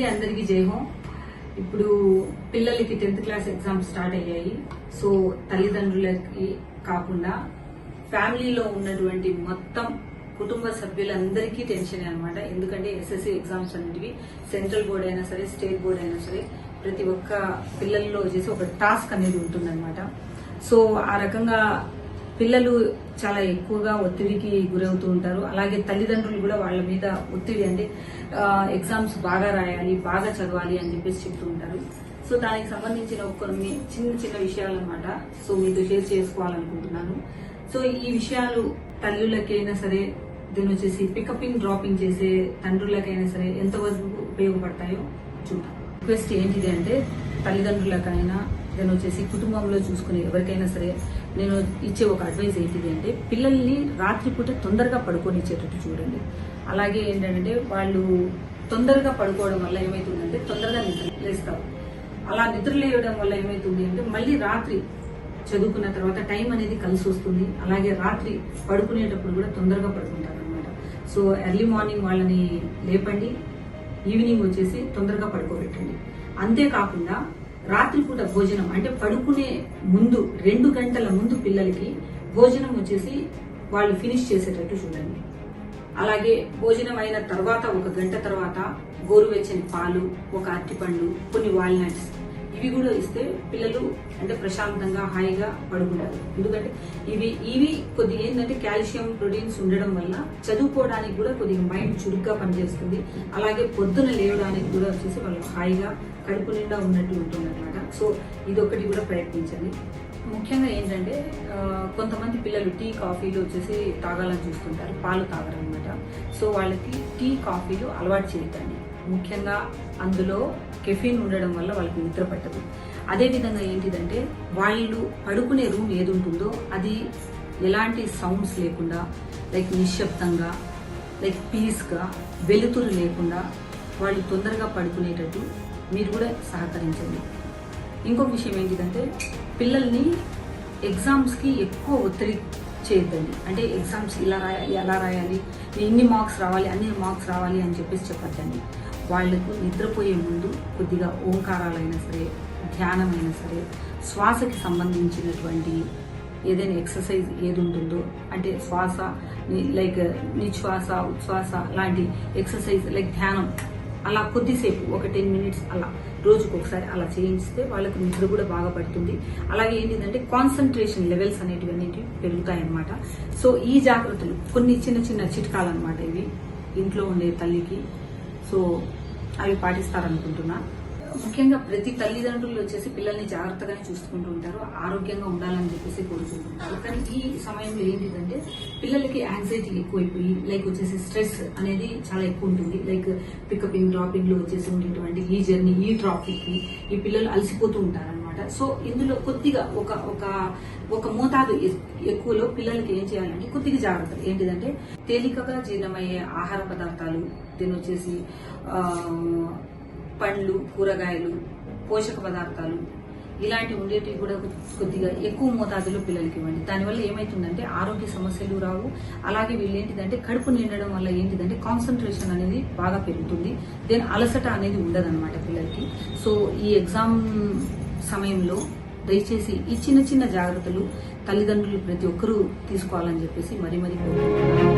విద్యార్థి అందరికీ జై ఇప్పుడు పిల్లలకి టెన్త్ క్లాస్ ఎగ్జామ్స్ స్టార్ట్ అయ్యాయి. సో తల్లిదండ్రులకి కాకుండా ఫ్యామిలీలో ఉన్నటువంటి మొత్తం కుటుంబ సభ్యులందరికీ టెన్షన్ అనమాట ఎందుకంటే ఎస్ఎస్సి ఎగ్జామ్స్ అనేటివి సెంట్రల్ బోర్డ్ అయినా సరే స్టేట్ బోర్డ్ అయినా సరే ప్రతి ఒక్క పిల్లల్లో వచ్చేసి ఒక టాస్క్ అనేది ఉంటుందన్నమాట. సో ఆ రకంగా పిల్లలు చాలా ఎక్కువగా ఒత్తిడికి గురవుతూ ఉంటారు. అలాగే తల్లిదండ్రులు కూడా వాళ్ళ మీద ఒత్తిడి అంటే ఎగ్జామ్స్ బాగా రాయాలి బాగా చదవాలి అని చెప్పేసి చెప్తూ ఉంటారు. సో దానికి సంబంధించిన కొన్ని చిన్న చిన్న విషయాలు అనమాట సో మీతో షేర్ చేసుకోవాలనుకుంటున్నాను. సో ఈ విషయాలు తల్లులకైనా సరే దీని వచ్చేసి పికపింగ్ డ్రాపింగ్ చేసే తండ్రులకైనా సరే ఎంతవరకు ఉపయోగపడతాయో చూద్దాం. రిక్వెస్ట్ ఏంటిది అంటే తల్లిదండ్రులకైనా దాని వచ్చేసి కుటుంబంలో చూసుకునే ఎవరికైనా సరే నేను ఇచ్చే ఒక అడ్వైస్ ఏంటిది అంటే పిల్లల్ని రాత్రిపూట తొందరగా పడుకోనిచ్చేటట్టు చూడండి. అలాగే ఏంటంటే వాళ్ళు తొందరగా పడుకోవడం వల్ల ఏమవుతుందంటే తొందరగా నిద్ర లేస్తారు. అలా నిద్ర లేవడం వల్ల ఏమవుతుంది అంటే మళ్ళీ రాత్రి చదువుకున్న తర్వాత టైం అనేది కలిసి వస్తుంది. అలాగే రాత్రి పడుకునేటప్పుడు కూడా తొందరగా పడుకుంటారు అనమాట సో ఎర్లీ మార్నింగ్ వాళ్ళని లేపండి. ఈవినింగ్ వచ్చేసి తొందరగా పడుకోబెట్టండి. అంతేకాకుండా రాత్రిపూట భోజనం అంటే పడుకునే ముందు రెండు గంటల ముందు పిల్లలకి భోజనం వచ్చేసి వాళ్ళు ఫినిష్ చేసేటట్టు చూడండి. అలాగే భోజనం అయిన తర్వాత ఒక గంట తర్వాత గోరువెచ్చని పాలు ఒక అరటిపండు కొన్ని వాల్నట్స్ ఇవి కూడా ఇస్తే పిల్లలు అంటే ప్రశాంతంగా హాయిగా పడుకుంటారు. ఎందుకంటే ఇవి ఇవి కొద్దిగా ఏంటంటే కాల్షియం ప్రోటీన్స్ ఉండడం వల్ల చదువుకోవడానికి కూడా కొద్దిగా మైండ్ చురుగ్గా పనిచేస్తుంది. అలాగే పొద్దున లేవడానికి కూడా వచ్చేసి వాళ్ళు హాయిగా కడుపు నిండా ఉన్నట్టు ఉంటుంది అనమాట సో ఇదొకటి కూడా ప్రయత్నించండి. ముఖ్యంగా ఏంటంటే కొంతమంది పిల్లలు టీ కాఫీలు వచ్చేసి తాగాలని చూస్తుంటారు. పాలు తాగరనమాట సో వాళ్ళకి టీ కాఫీలు అలవాటు చేయకండి. ముఖ్యంగా అందులో కెఫీన్ ఉండడం వల్ల వాళ్ళకి నిద్ర పట్టదు. అదేవిధంగా ఏంటిదంటే వాళ్ళు పడుకునే రూమ్ ఏది ఉంటుందో అది ఎలాంటి సౌండ్స్ లేకుండా లైక్ నిశ్శబ్దంగా లైక్ పీస్గా వెలుతురు లేకుండా వాళ్ళు తొందరగా పడుకునేటట్టు మీరు కూడా సహకరించండి. ఇంకొక విషయం ఏంటిదంటే పిల్లల్ని ఎగ్జామ్స్కి ఎక్కువ ఒత్తిడి చేయొద్దండి. అంటే ఎగ్జామ్స్ ఇలా రాయాలి ఎలా రాయాలి ఇన్ని మార్క్స్ రావాలి అన్ని మార్క్స్ రావాలి అని చెప్పేసి చెప్పొద్దండి. వాళ్ళకు నిద్రపోయే ముందు కొద్దిగా ఓంకారాలైనా సరే ధ్యానమైనా సరే శ్వాసకి సంబంధించినటువంటి ఏదైనా ఎక్సర్సైజ్ ఏది ఉంటుందో అంటే శ్వాస లైక్ నిశ్వాస ఉచ్ఛ్వాస లాంటి ఎక్సర్సైజ్ లైక్ ధ్యానం అలా కొద్దిసేపు ఒక టెన్ మినిట్స్ అలా రోజుకు ఒకసారి అలా చేయించితే వాళ్ళకు నిద్ర కూడా బాగా పడుతుంది. అలాగే ఏంటిదంటే కాన్సన్ట్రేషన్ లెవెల్స్ అనేటివి అనేటివి పెరుగుతాయి అన్నమాట సో ఈ జాగ్రత్తలు కొన్ని చిన్న చిన్న చిట్కాలు అనమాట ఇవి ఇంట్లో ఉండే తల్లికి. సో అవి పాటిస్తారనుకుంటున్నా. ముఖ్యంగా ప్రతి తల్లిదండ్రులు వచ్చేసి పిల్లల్ని జాగ్రత్తగానే చూసుకుంటూ ఉంటారు ఆరోగ్యంగా ఉండాలని చెప్పేసి కోరుకుంటుంటారు కానీ ఈ సమయంలో ఏంటిదంటే పిల్లలకి యాంగ్జైటీ ఎక్కువైపోయి లైక్ వచ్చేసి స్ట్రెస్ అనేది చాలా ఎక్కువ ఉంటుంది. లైక్ పికపింగ్ డ్రాపింగ్లో వచ్చేసి ఉండేటువంటి ఈ జర్నీ ఈ ట్రాఫిక్కి ఈ పిల్లలు అలసిపోతూ అనమాట సో ఇందులో కొద్దిగా ఒక ఒక ఒక మోతాదు ఎక్కువలో పిల్లలకి ఏం చేయాలంటే కొద్దిగా జాగ్రత్తలు. ఏంటిదంటే తేలికగా జీర్ణమయ్యే ఆహార పదార్థాలు దీని వచ్చేసి పండ్లు కూరగాయలు పోషక పదార్థాలు ఇలాంటి ఉండేటివి కూడా కొద్దిగా ఎక్కువ మోతాదులో పిల్లలకి ఇవ్వండి. దానివల్ల ఏమైతుందంటే ఆరోగ్య సమస్యలు రావు. అలాగే వీళ్ళు ఏంటిదంటే కడుపు నిండడం వల్ల ఏంటిదంటే కాన్సన్ట్రేషన్ అనేది బాగా పెరుగుతుంది. దెన్ అలసట అనేది ఉండదన్నమాట పిల్లలకి. సో ఈ ఎగ్జామ్ సమయంలో దయచేసి ఈ చిన్న చిన్న జాగ్రత్తలు తల్లిదండ్రులు ప్రతి ఒక్కరూ తీసుకోవాలని చెప్పేసి మరీ మరీ కోరుకుంటున్నాను.